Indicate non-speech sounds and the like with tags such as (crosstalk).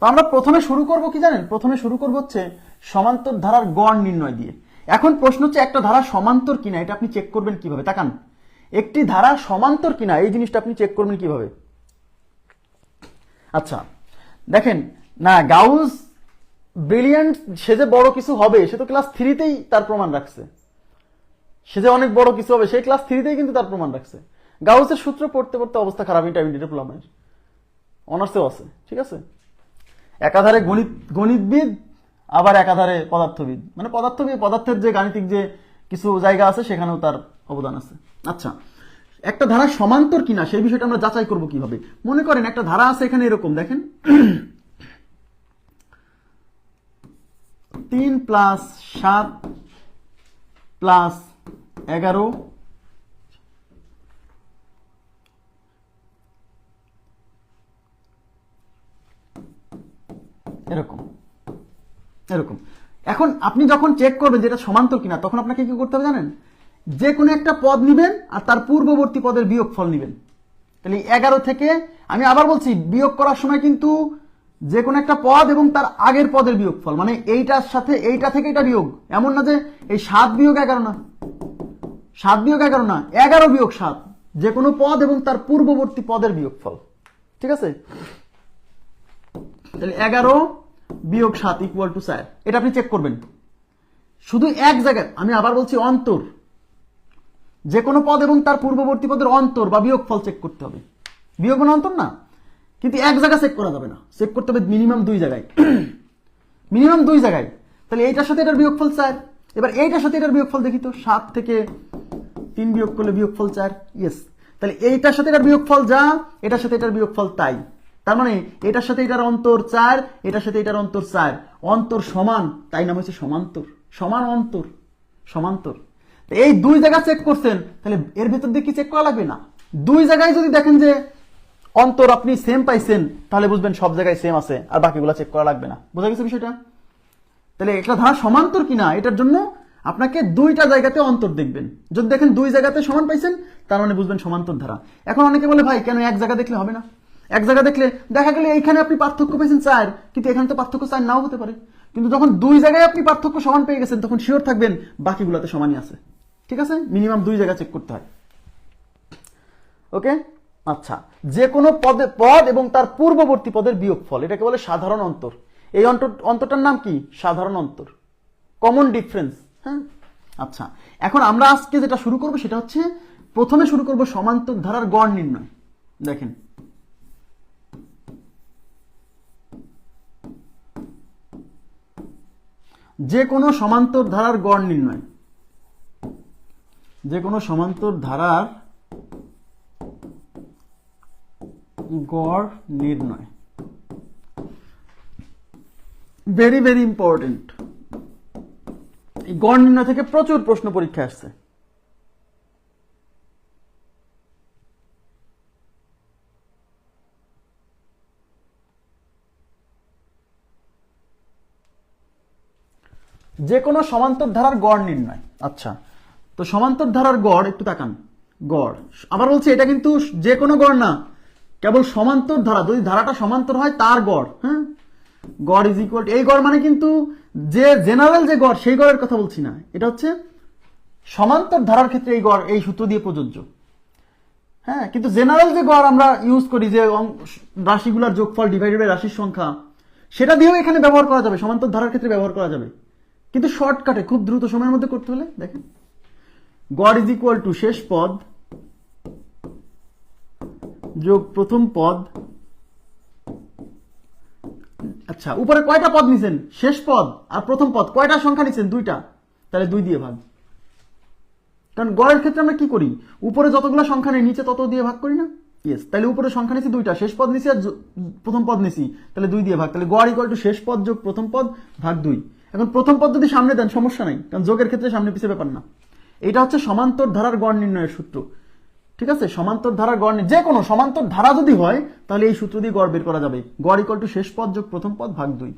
তো আমরা প্রথমে শুরু করব কি জানেন? প্রথমে শুরু করব হচ্ছে সমান্তর ধারার গড় নির্ণয় দিয়ে। এখন প্রশ্ন হচ্ছে একটা ধারা সমান্তর কিনা, এটা আপনি চেক করবেন কীভাবে? তাকান। একটি ধারা সমান্তর কিনা, এই জিনিসটা আপনি চেক করবেন কীভাবে? আচ্ছা দেখেন, না, গাউস ব্রিলিয়ান্ট সে যে বড় কিছু হবে, সে তো ক্লাস থ্রিতেই তার প্রমাণ রাখছে। সে যে অনেক বড় কিছু হবে সেই ক্লাস থ্রিতেই কিন্তু তার প্রমাণ রাখছে। গাউসের সূত্র পড়তে পড়তে অবস্থা খারাপ ইন্টারমিডিয়েট প্রলামের অনার্সেও আছে, ঠিক আছে? একাধারে গণিত, গণিতবিদ, আবার একাধারে পদার্থবিদ। মানে পদার্থবিদ, পদার্থের যে গাণিতিক যে কিছু জায়গা আছে, সেখানেও তার অবদান আছে। আচ্ছা একটা ধারা সমান্তর কিনা, সেই বিষয়টা আমরা যাচাই করব কীভাবে? মনে করেন একটা ধারা আছে এখানে এরকম, দেখেন। তিন প্লাস সাত প্লাস এগারো এরকম। এরকম। এখন আপনি যখন চেক করবেন যেটা সমান্তর কিনা, তখন আপনাকে কি করতে হবে জানেন? যে কোনো একটা পদ নিবেন আর তার পূর্ববর্তী পদের বিয়োগফল নিবেন। তাহলে এগারো থেকে আমি আবার বলছি, বিয়োগ করার সময় কিন্তু যে কোনো একটা পদ এবং তার আগের পদের বিয়োগফল মানে এইটার সাথে এইটা থেকে এটা বিয়োগ। এমন না যে এই সাত বিয়োগ এগারো না। সাত বিয়োগ এগারো না, এগারো বিয়োগ সাত। যে কোনো পদ এবং তার পূর্ববর্তী পদের বিয়োগ ফল ঠিক আছে? তাহলে এগারো বিয়োগ সাত ইকুয়াল টু চার এটা আপনি চেক করবেন। শুধু এক জায়গায়, আমি আবার বলছি অন্তর। যে কোনো পদ এবং তার পূর্ববর্তী পদের অন্তর বা বিয়োগফল চেক করতে হবে। বিয়োগ মানে অন্তর না। কিন্তু এক জায়গায় চেক করা যাবে না। চেক করতে হবে মিনিমাম দুই জায়গায়। (clears throat) মিনিমাম দুই জায়গায়। তাহলে এইটার সাথে এটার বিয়োগফল চার। এবার এইটার সাথে এটার বিয়োগফল দেখি তো। সাত থেকে তিন বিয়োগ করলে বিয়োগফল চার। ইয়েস তাহলে এইটার সাথে এটার বিয়োগফল যা, এটার সাথে এটার বিয়োগফল তাই। তার মানে এটার সাথে এটার অন্তর চার, এটার সাথে এটার অন্তর চার। অন্তর সমান, তাই নাম হচ্ছে সমান্তর। সমান অন্তর, সমান্তর। এই দুই জায়গা চেক করছেন, তাহলে এর ভেতর দিয়ে কি চেক করা লাগবে না? দুই জায়গায় যদি দেখেন যে অন্তর আপনি সেম পাইছেন, তাহলে বুঝবেন সব জায়গায় সেম আছে, আর বাকিগুলো চেক করা লাগবে না। বোঝা গেছে বিষয়টা? তাহলে একটা ধারা সমান্তর কিনা, এটার জন্য আপনাকে দুইটা জায়গাতে অন্তর দেখবেন। যদি দেখেন দুই জায়গাতে সমান পাইছেন, তার মানে বুঝবেন সমান্তর ধারা। এখন অনেকে বলে, ভাই, কেন এক জায়গা দেখলে হবে না? এক জায়গা দেখলে, দেখা গেলে এইখানে আপনি পার্থক্য পেয়েছেন চার, কিন্তু এখানে তো পার্থক্য চার নাও হতে পারে। কিন্তু যখন দুই জায়গায় আপনি পার্থক্য সমান পেয়ে গেছেন, তখন শিওর থাকবেন বাকিগুলোতে সমানই আছে। ঠিক আছে? মিনিমাম দুই জায়গা চেক করতে হয়। ওকে আচ্ছা। যে কোনো পদে পদ এবং তার পূর্ববর্তী পদের বিয়োগফল, এটাকে বলে সাধারণ অন্তর। এই অন্তর অন্তরটার নাম কি? সাধারণ অন্তর। কমন ডিফারেন্স হ্যাঁ? আচ্ছা। এখন আমরা আজকে যেটা শুরু করব, সেটা হচ্ছে প্রথমে শুরু করব সমান্তর ধারার গড় নির্ণয়। দেখেন। যে কোনো সমান্তর ধারার গড় নির্ণয়। যে কোনো সমান্তর ধারার গড় নির্ণয়। ভেরি ভেরি ইম্পর্টেন্ট এই গড় নির্ণয় থেকে প্রচুর প্রশ্ন পরীক্ষা আসছে। যে কোনো সমান্তর ধারার গড় নির্ণয়। আচ্ছা তো সমান্তর ধারার গড়, একটু তাকান। গড়। আবার বলছি, এটা কিন্তু যে কোনো গড় না। কেবল সমান্তর ধারা যদি ধারাটা সমান্তর হয়, তার গড় হ্যাঁ? গড় ইজ ইকুয়াল এই গড় মানে কিন্তু যে জেনারেল যে গড়, সেই গড়ের কথা বলছি না। এটা হচ্ছে সমান্তর ধারার ক্ষেত্রে এই গড়, এই সূত্র দিয়ে প্রযোজ্য। হ্যাঁ কিন্তু জেনারেল যে গড় আমরা ইউজ করি, যে রাশিগুলোর যোগফল ডিভাইডেড বাই রাশির সংখ্যা, সেটা দিয়েও এখানে ব্যবহার করা যাবে সমান্তর ধারার ক্ষেত্রে ব্যবহার করা যাবে। কিন্তু শর্টকাটে খুব দ্রুত সময়ের মধ্যে করতে হলে, দেখেন। গড় ইজ ইকুয়াল টু শেষ পদ যোগ প্রথম পদ। আচ্ছা উপরে কয়টা পদ নিছেন? শেষ পদ আর প্রথম পদ। কয়টা সংখ্যা নিছেন? দুইটা। তাহলে দুই দিয়ে ভাগ। কারণ গড়ের ক্ষেত্রে আমরা কি করি? উপরে যতগুলো সংখ্যা নেই, নিচে তত দিয়ে ভাগ করি না? ইয়েস তাহলে উপরে সংখ্যা নিছি দুইটা। শেষ পদ নিছি আর প্রথম পদ নিছি। তাহলে দুই দিয়ে ভাগ। তাহলে গড় ইকুয়াল টু শেষ পদ যোগ প্রথম পদ, ভাগ দুই। এখন প্রথম পদ্ধতি সামনে দেন, সমস্যা নাই, কারণ যোগের ক্ষেত্রে সামনে পিছিয়ে ব্যাপার না। এটা হচ্ছে সমান্তর ধারার গড় নির্ণয়ের সূত্র। ঠিক আছে? সমান্তর ধারার গড় যে কোনো সমান্তর ধারা যদি হয়, তাহলে এই সূত্র দিয়ে গড় বের করা যাবে। গড় ইকল টু শেষ পদ যোগ প্রথম পদ ভাগ দুই।